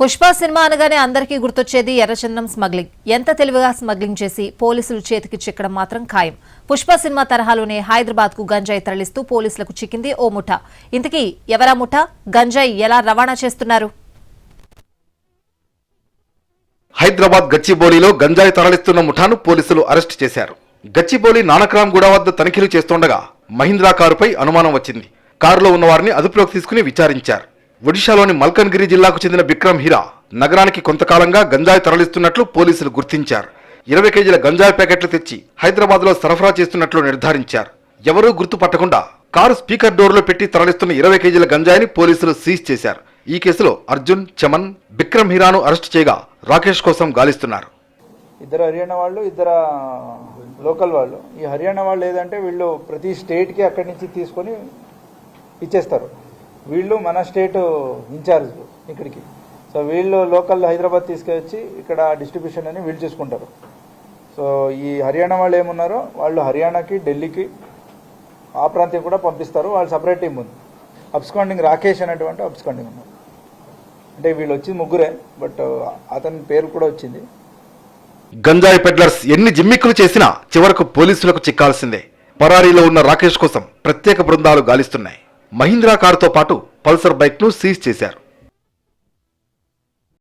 Pushpa cinema అనగానే అందరికీ గుర్తొచ్చేది ఎర్రచందనం స్మగ్లింగ్. ఎంత తెలివిగా స్మగ్లింగ్ చేసి పోలీసులు చేతికి చిక్కడం మాత్రం ఖాయం. పుష్ప సినిమా తరహాలోనే హైదరాబాద్కు గంజాయి తరలిస్తూ పోలీసులకు చిక్కింది ఓ ముఠా. ఇంతకీ ఎవరా ముఠా? గంజాయి ఎలా రవాణా చేస్తున్నారు? హైదరాబాద్ గచ్చిబౌలిలో గంజాయి తరలిస్తున్న ముఠాను పోలీసులు అరెస్ట్ చేశారు. గచ్చిబౌలి నానక్రామ్గూడ వద్ద తనిఖీలు చేస్తుండగా మహీంద్రా కారుపై అనుమానం వచ్చింది. కారులో ఉన్న వారిని అదుపులోకి తీసుకుని విచారించారు. ఒడిశాలోని మల్కన్గిరి జిల్లాకు చెందిన విక్రమ్ హీరా నగరానికి కొంతకాలంగా గంజాయి తరలిస్తున్నట్లు పోలీసులు గుర్తించారు. ఇరవై కేజీల గంజాయి ప్యాకెట్లు తెచ్చి హైదరాబాద్లో సరఫరా చేస్తున్నట్లు నిర్ధారించారు. ఎవరూ గుర్తుపట్టకుండా కారు స్పీకర్ డోర్లో పెట్టి తరలిస్తున్న ఇరవై కేజీల గంజాయిని పోలీసులు సీజ్ చేశారు. ఈ కేసులో అర్జున్ చమన్ విక్రమ్ హీరాను అరెస్ట్ చేయగా రాకేష్ కోసం గాలిస్తున్నారు. ఇద్దరు హర్యానా వాళ్ళు ఇద్దరు లోకల్ వాళ్ళు. ఈ హర్యానా వాళ్ళు ఏదంటే వీళ్ళు ప్రతి స్టేట్కి అక్కడి నుంచి తీసుకొని ఇచ్చేస్తారు. వీళ్ళు మన స్టేట్ ఇన్ఛార్జ్ ఇక్కడికి. సో వీళ్ళు లోకల్ హైదరాబాద్ తీసుకొచ్చి ఇక్కడ డిస్ట్రిబ్యూషన్ అని వీళ్ళు చూసుకుంటారు. సో ఈ హర్యానా వాళ్ళు ఏమున్నారో వాళ్ళు హర్యానాకి ఢిల్లీకి ఆ ప్రాంతం కూడా పంపిస్తారు. వాళ్ళు సపరేట్ టీం ఉంది. అబ్స్కాండింగ్ రాకేష్ అనేటువంటి అబ్స్కాండింగ్ ఉన్నారు. అంటే వీళ్ళు వచ్చి ముగ్గురే బట్ అతని పేరు కూడా వచ్చింది. గంజాయి పెడ్లర్స్ ఎన్ని జిమ్మిక్కులు చేసినా చివరకు పోలీసులకు చిక్కాల్సిందే. పరారీలో ఉన్న రాకేష్ కోసం ప్రత్యేక బృందాలు గాలిస్తున్నాయి. మహీంద్రా కారుతో పాటు పల్సర్ బైక్ను సీజ్ చేశారు.